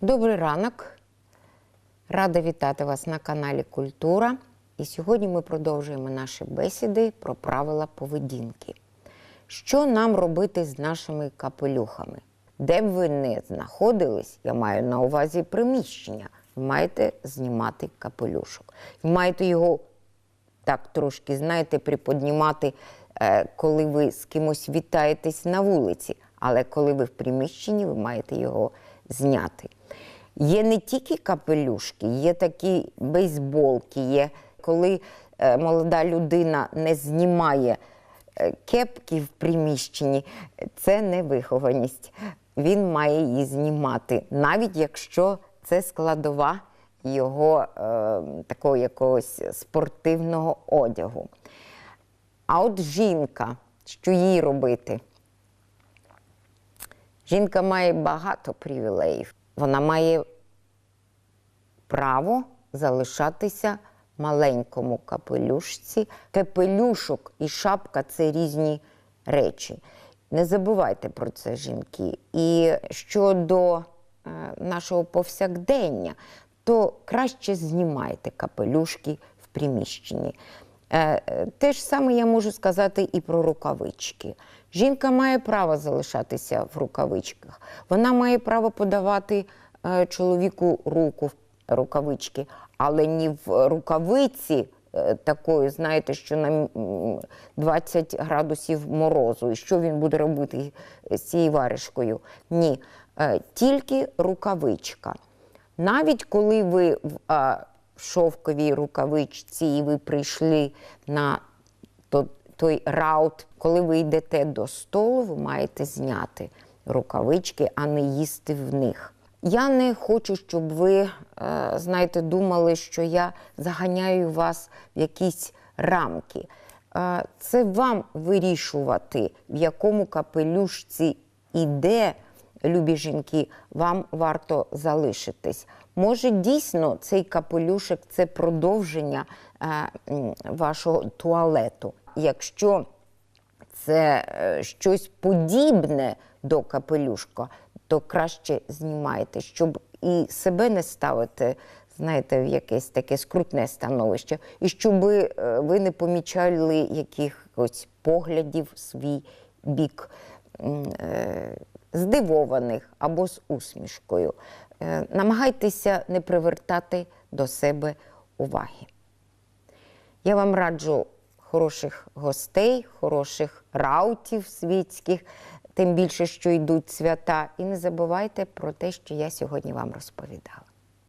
Добрий ранок. Рада вітати вас на каналі Культура. І сьогодні ми продовжуємо наші бесіди про правила поведінки. Що нам робити з нашими капелюхами? Де б ви не знаходились, я маю на увазі приміщення, маєте знімати капелюшок. Маєте його так трошки, знаєте, приподнімати, е, коли ви з кимось вітаєтесь на вулиці, але коли ви в приміщенні, ви маєте його зняти. Є не тільки капелюшки, є такі бейсболки, є коли е, молода людина не знімає е, кепки в приміщенні, це невихованість. Він має її знімати, навіть якщо це складова його е, такого якогось спортивного одягу. А от жінка, що їй робити? Жінка має багато привілеїв. Вона має право залишатися маленькому капелюшці. Капелюшок і шапка це різні речі. Не забувайте про це, жінки. І щодо е, нашого повсякдення, то краще знімайте капелюшки в приміщенні. Е, Те ж саме я можу сказати і про рукавички. Жінка має право залишатися в рукавичках. Вона має право подавати е, чоловіку руку в рукавички, але не в рукавиці е, такої, знаєте, що на 20 градусів морозу. І що він буде робити з цією варежкою? Ні, тільки рукавичка. Навіть коли ви в шовковій рукавичці і ви прийшли на той раут, коли ви йдете до столу, ви маєте зняти рукавички, а не їсти в них. Я не хочу, щоб ви, е, знаєте, думали, що я заганяю вас в якісь рамки. Е, Це вам вирішувати, в якому капелюшці і де, любі жінки, вам варто залишитись. Може, дійсно цей капелюшок це продовження е, вашого туалету. Якщо це е, щось подібне до капелюшка, то краще знімайте, щоб і себе не ставити, знаєте, в якесь таке скрутне становище, і щоб е, ви не помічали якихось поглядів в свій бік здивованих або з усмішкою. Е, Намагайтеся не привертати до себе уваги. Я вам раджу хороших гостей, хороших раутів світських, тим більше, що йдуть свята. І не забувайте про те, що я сьогодні вам розповідала.